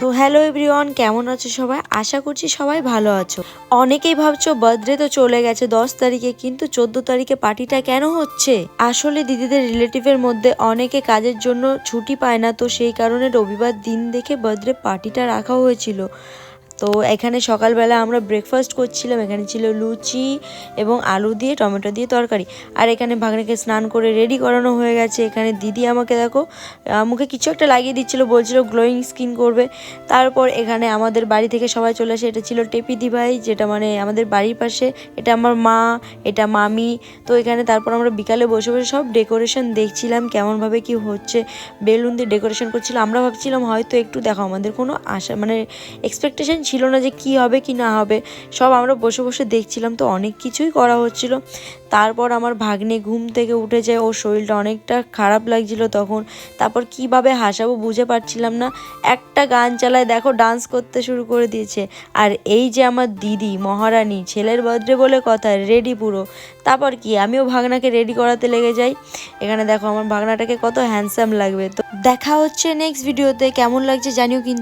তো hello everyone কেমন আছো সবাই? আশা করছি সবাই ভালো আছো। অনেকেই ভাবছ, বার্থডে তো চলে গেছে দশ তারিখে, কিন্তু চোদ্দ তারিখে পার্টিটা কেন হচ্ছে? আসলে দিদিদের রিলেটিভের মধ্যে অনেকে কাজের জন্য ছুটি পায় না, তো সেই কারণে রবিবার দিন দেখে বার্থডে পার্টিটা রাখা হয়েছিল। তো এখানে সকালবেলা আমরা ব্রেকফাস্ট করছিলাম। এখানে ছিল লুচি এবং আলু দিয়ে, টমেটো দিয়ে তরকারি। আর এখানে ভাগ্নেকে স্নান করে রেডি করানো হয়ে গেছে। এখানে দিদি আমাকে দেখো মুখে কিছু একটা লাগিয়ে দিচ্ছিল, বলছিল গ্লোয়িং স্কিন করবে। তারপর এখানে আমাদের বাড়ি থেকে সবাই চলে আসে। এটা ছিল টেপি দিভাই, যেটা মানে আমাদের বাড়ির পাশে। এটা আমার মা, এটা মামি। তো এখানে তারপর আমরা বিকালে বসে বসে সব ডেকোরেশন দেখছিলাম, কেমনভাবে কি হচ্ছে। বেলুন দিয়ে ডেকোরেশন করছিল। আমরা ভাবছিলাম হয়তো একটু দেখো, আমাদের কোনো আশা মানে এক্সপেকটেশন ছিল না যে কি হবে কি না হবে, সব আমরা বসে বসে দেখছিলাম তো অনেক কিছুই করা হচ্ছিল। তারপর আমার ভাগ্নে ঘুম থেকে উঠে যায় ওর শরীরটা অনেকটা খারাপ লাগছিল তখন, তারপর কীভাবে হাসাবো বুঝে পারছিলাম না। একটা গান চালায় দেখো ডান্স করতে শুরু করে দিয়েছে। আর এই যে আমার দিদি, মহারানী, ছেলের বার্থডে বলে কথা রেডি পুরো। তারপর কি, আমিও ভাগনাকে রেডি করাতে লেগে যাই। এখানে দেখো আমার ভাগনাটাকে কত হ্যান্ডসাম লাগবে। তো দেখা হচ্ছে নেক্সট ভিডিওতে কেমন লাগছে জানিও কিন্তু।